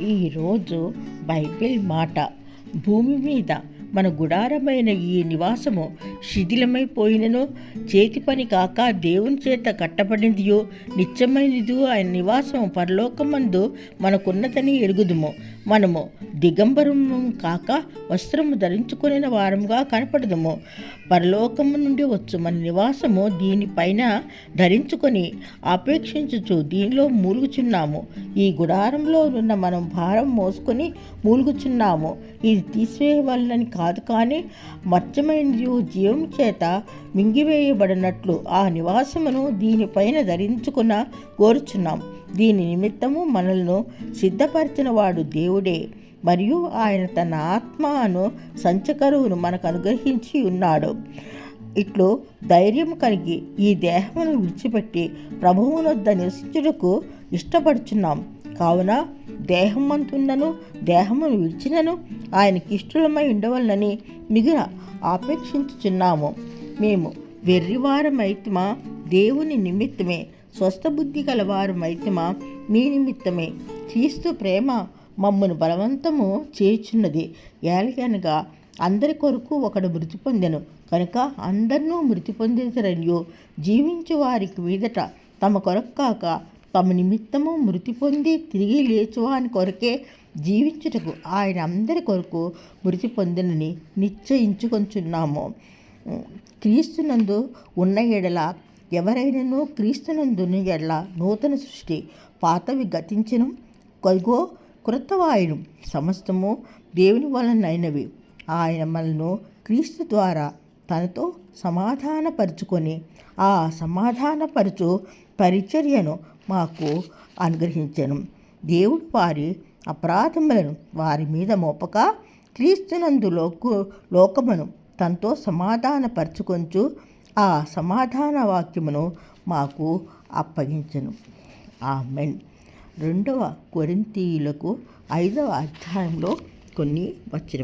ఈరోజు బైబిల్ మాట భూమి మీద మన గుడారమైన ఈ నివాసము శిథిలమైపోయినను చేతి పని కాక దేవుని చేత కట్టబడినదియో నిత్యమైనదియో ఆయన నివాసం పరలోకమందు మనకున్నదని ఎరుగుదుము. మనము దిగంబరము కాక వస్త్రము ధరించుకునే వారముగా కనపడదుము. పరలోకము నుండి వచ్చు మన నివాసము దీనిపైన ధరించుకొని ఆపేక్షించుచు దీనిలో మూలుగుచున్నాము. ఈ గుడారంలో ఉన్న మనం భారం మోసుకొని మూలుగుచున్నాము. ఇది తీసివేయవలనని కాదు కానీ మత్స్యమైన జీవం చేత మింగివేయబడినట్లు ఆ నివాసమును దీనిపైన ధరించుకున్న కోరుచున్నాం. దీని నిమిత్తము మనల్ని సిద్ధపరిచిన వాడు దేవుడే. మరియు ఆయన తన ఆత్మను సంచకరువును మనకు అనుగ్రహించి ఉన్నాడు. ఇట్లు ధైర్యం కలిగి ఈ దేహమును విడిచిపెట్టి ప్రభువునొద్ద నివసించుటకు ఇష్టపడుచున్నాం. కావున దేహమంతున్నను దేహమును విడిచినను ఆయనకి ఇష్టలమై ఉండవలనని మిగిలిన ఆపేక్షించుచున్నాము. మేము వెర్రివారమైతమా దేవుని నిమిత్తమే. స్వస్థబుద్ధి గలవారమైతమా మీ నిమిత్తమే. క్రీస్తు ప్రేమ మమ్మను బలవంతము చేయుచున్నది. ఏలగనగా అందరి కొరకు ఒకడు మృతి పొందెను. కనుక అందరినూ మృతి పొందితరనియో జీవించు వారికి మీదట తమ కొరకు కాక తమ నిమిత్తము మృతి పొంది తిరిగి లేచువాని కొరకే జీవించుటకు ఆయన అందరి కొరకు మృతి పొందినని నిశ్చయించుకొంచున్నాము. క్రీస్తునందు ఉన్న ఎడల ఎవరైనాను క్రీస్తునందుని ఎడల నూతన సృష్టి పాతవి గతించను కొద్గో కృతవాయును సమస్తము దేవుని వలనైనవి. ఆయన మనను క్రీస్తు ద్వారా తనతో సమాధానపరుచుకొని ఆ సమాధానపరచు పరిచర్యను మాకు అనుగ్రహించను. దేవుడు వారి అపరాధములను వారి మీద మోపక క్రీస్తునందు లోకు లోకమును తనతో సమాధానపరచుకొంచు ఆ సమాధాన వాక్యమును మాకు అప్పగించను. ఆమెన్. రెండవ కొరింతీయులకు ఐదవ అధ్యాయంలో కొన్ని వచ్చిన